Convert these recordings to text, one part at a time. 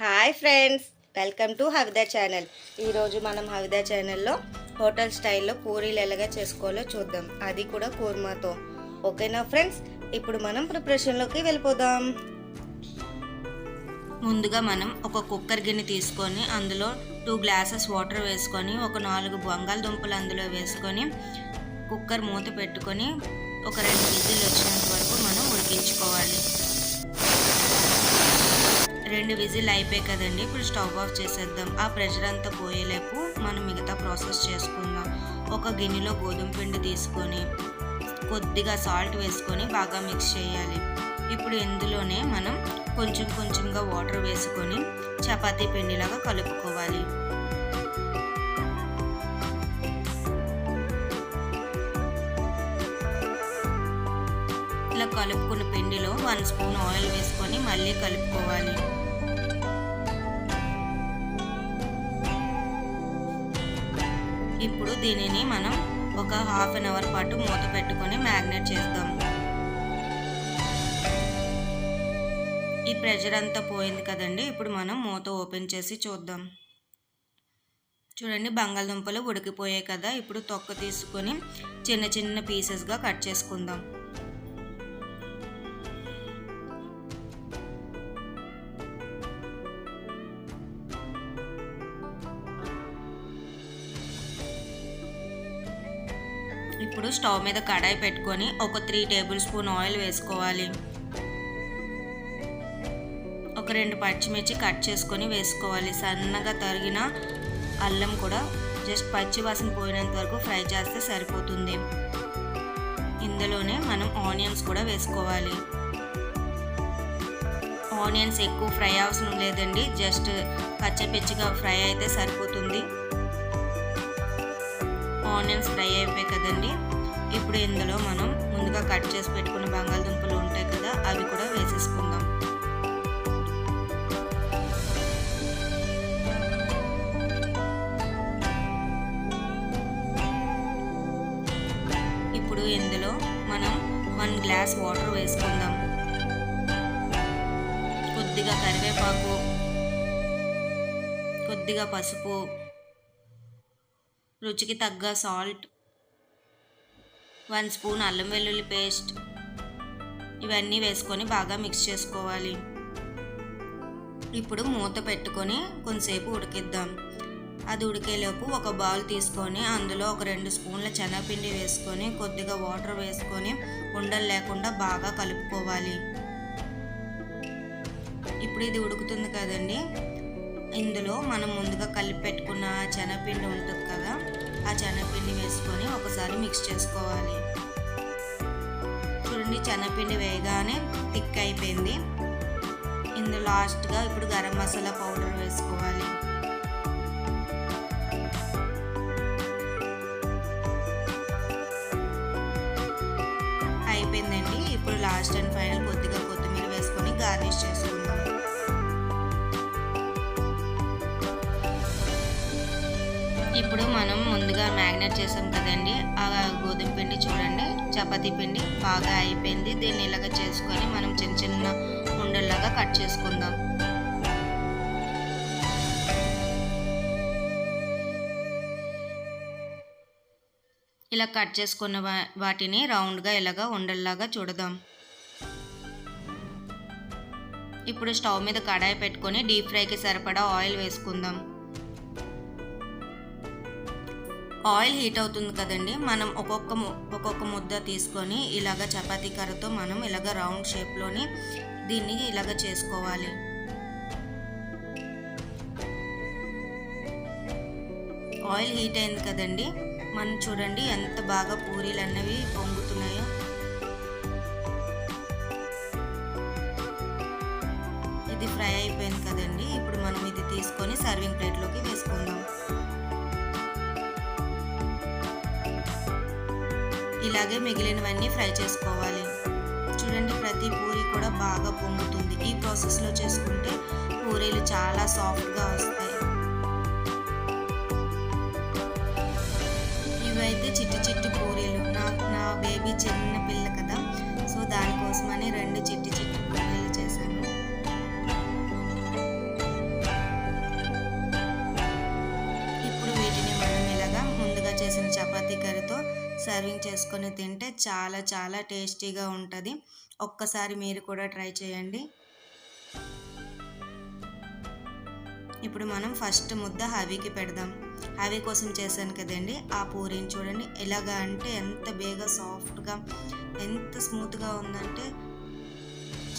Hi friends welcome to Havida channel. ఈరోజు మనం హవిదా ఛానల్లో హోటల్ స్టైల్లో పూరీలు ఎలాగా చేసుకోవాలో చూద్దాం. అది కూడా కూర్మాతో. ఓకేనా ఫ్రెండ్స్? ఇప్పుడు మనం ప్రిపరేషన్లోకి వెళ్ళిపోదాం. ముందుగా మనం ఒక కుక్కర్ గిన్నె తీసుకొని అందులో టూ గ్లాసెస్ వాటర్ వేసుకొని ఒక నాలుగు బంగాళదుంపలు అందులో వేసుకొని కుక్కర్ మూత పెట్టుకొని ఒక రెండు విజిల్ వచ్చినంత వరకు మనం ఉడికించుకోవాలి. రెండు విజిల్ అయిపోయాయి కదండి. ఇప్పుడు స్టవ్ ఆఫ్ చేసేద్దాం. ఆ ప్రెషర్ అంతా పోయేలేపు మనం మిగతా ప్రాసెస్ చేసుకుందాం. ఒక గిన్నెలో గోధుమ పిండి తీసుకొని కొద్దిగా సాల్ట్ వేసుకొని బాగా మిక్స్ చేయాలి. ఇప్పుడు ఇందులోనే మనం కొంచెం కొంచెంగా వాటర్ వేసుకొని చపాతీ పిండిలాగా కలుపుకోవాలి. ఇలా కలుపుకున్న పిండిలో వన్ స్పూన్ ఆయిల్ వేసుకొని మళ్ళీ కలుపుకోవాలి. ఇప్పుడు దీనిని మనం ఒక హాఫ్ అన్ అవర్ పాటు మూత పెట్టుకొని మ్యాగ్నేట్ చేద్దాం. ఈ ప్రెషర్ అంతా పోయింది కదండి ఇప్పుడు మనం మూత ఓపెన్ చేసి చూద్దాం. చూడండి బంగాళదుంపలు ఉడికిపోయాయి కదా ఇప్పుడు తొక్క తీసుకొని చిన్న చిన్న పీసెస్గా కట్ చేసుకుందాం. ఇప్పుడు స్టవ్ మీద కడాయి పెట్టుకొని ఒక త్రీ టేబుల్ స్పూన్ ఆయిల్ వేసుకోవాలి. ఒక రెండు పచ్చిమిర్చి కట్ చేసుకొని వేసుకోవాలి. సన్నగా తరిగిన అల్లం కూడా జస్ట్ పచ్చి వాసన పోయినంత వరకు ఫ్రై చేస్తే సరిపోతుంది. ఇందులోనే మనం ఆనియన్స్ కూడా వేసుకోవాలి. ఆనియన్స్ ఎక్కువ ఫ్రై అవసరం లేదండి. జస్ట్ పచ్చిపిచ్చిగా ఫ్రై అయితే సరిపోతుంది. ఆనియన్స్ ఫ్రై అయిపోయాయి కదండి. ఇప్పుడు ఇందులో మనం ముందుగా కట్ చేసి పెట్టుకున్న బంగాళదుంపలు ఉంటాయి కదా అవి కూడా వేసేసుకుందాం. ఇప్పుడు ఇందులో మనం వన్ గ్లాస్ వాటర్ వేసుకుందాం. కొద్దిగా కరివేపాకు కొద్దిగా పసుపు రుచికి తగ్గ సాల్ట్ వన్ స్పూన్ అల్లం వెల్లుల్లి పేస్ట్ ఇవన్నీ వేసుకొని బాగా మిక్స్ చేసుకోవాలి. ఇప్పుడు మూత పెట్టుకొని కొంతసేపు ఉడికిద్దాం. అది ఉడికేలోపు ఒక బౌల్ తీసుకొని అందులో ఒక రెండు స్పూన్ల శనగపిండి వేసుకొని కొద్దిగా వాటర్ వేసుకొని ఉండలు లేకుండా బాగా కలుపుకోవాలి. ఇప్పుడు ఇది ఉడుకుతుంది కదండి. ఇందులో మనం ముందుగా కలిపి పెట్టుకున్న శనగపిండి ఉంటుంది కదా ఆ శనగపిండి వేసుకొని ఒకసారి మిక్స్ చేసుకోవాలి. చూడండి శనగపిండి వేయగానే థిక్ అయిపోయింది. ఇందులో లాస్ట్గా ఇప్పుడు గరం మసాలా పౌడర్ వేసుకోవాలి. అయిపోయిందండి. ఇప్పుడు లాస్ట్ అండ్ ఫైనల్ కొద్దిగా కొత్తిమీర వేసుకొని గార్నిష్ చేసుకోవాలి ఇప్పుడు మనం ముందుగా మ్యాగ్నేట్ చేసాం కదండి. ఆ గోధుమ పిండి చూడండి. చపాతీ పిండి బాగా అయిపోయింది. దీన్ని ఇలాగ చేసుకొని మనం చిన్న చిన్న ఉండల్లాగా కట్ చేసుకుందాం. ఇలా కట్ చేసుకున్న వాటిని రౌండ్గా ఇలాగా ఉండల్లాగా చూడదాం. ఇప్పుడు స్టవ్ మీద కడాయి పెట్టుకొని డీప్ ఫ్రైకి సరిపడా ఆయిల్ వేసుకుందాం. ఆయిల్ హీట్ అవుతుంది కదండి. మనం ఒక్కొక్క ఒక్కొక్క ముద్ద తీసుకొని ఇలాగ చపాతీ కర్రతో మనం ఇలాగ రౌండ్ షేప్లోని దీన్ని ఇలాగ చేసుకోవాలి. ఆయిల్ హీట్ అయింది కదండి. మనం చూడండి ఎంత బాగా పూరీలు అన్నవి పొంగుతున్నాయో. ఇది ఫ్రై అయిపోయింది కదండి. ఇప్పుడు మనం ఇది తీసుకొని సర్వింగ్ ప్లేట్లోకి వేసుకుందాం. ఇలాగే మిగిలినవన్నీ ఫ్రై చేసుకోవాలి. చూడండి ప్రతి పూరి కూడా బాగా పొంగుతుంది. ఈ ప్రాసెస్లో చేసుకుంటే పూరీలు చాలా సాఫ్ట్గా వస్తాయి. ఇవైతే చిట్టి చిట్టి పూరీలు. నా నా బేబీ చిన్న పిల్ల కదా సో దానికోసమని రెండు చిట్టి చిట్టి సర్వింగ్ చేసుకొని తింటే చాలా చాలా టేస్టీగా ఉంటుంది. ఒక్కసారి మీరు కూడా ట్రై చేయండి. ఇప్పుడు మనం ఫస్ట్ ముద్ద హవీకి పెడదాం. హవీ కోసం చేశాను కదండి. ఆ పూరీని చూడండి. ఎలాగా అంటే ఎంత బేగా సాఫ్ట్గా ఎంత స్మూత్గా ఉందంటే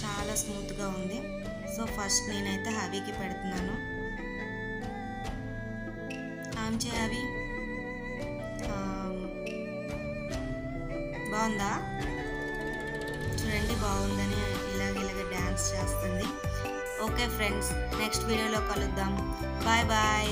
చాలా స్మూత్గా ఉంది. సో ఫస్ట్ నేనైతే హవీకి పెడుతున్నాను. ఆమ్ చే అవి బాగుందా? చూడండి బాగుందని ఇలాగ ఇలాగ డ్యాన్స్ చేస్తుంది. ఓకే ఫ్రెండ్స్ నెక్స్ట్ వీడియోలో కలుద్దాం. Bye bye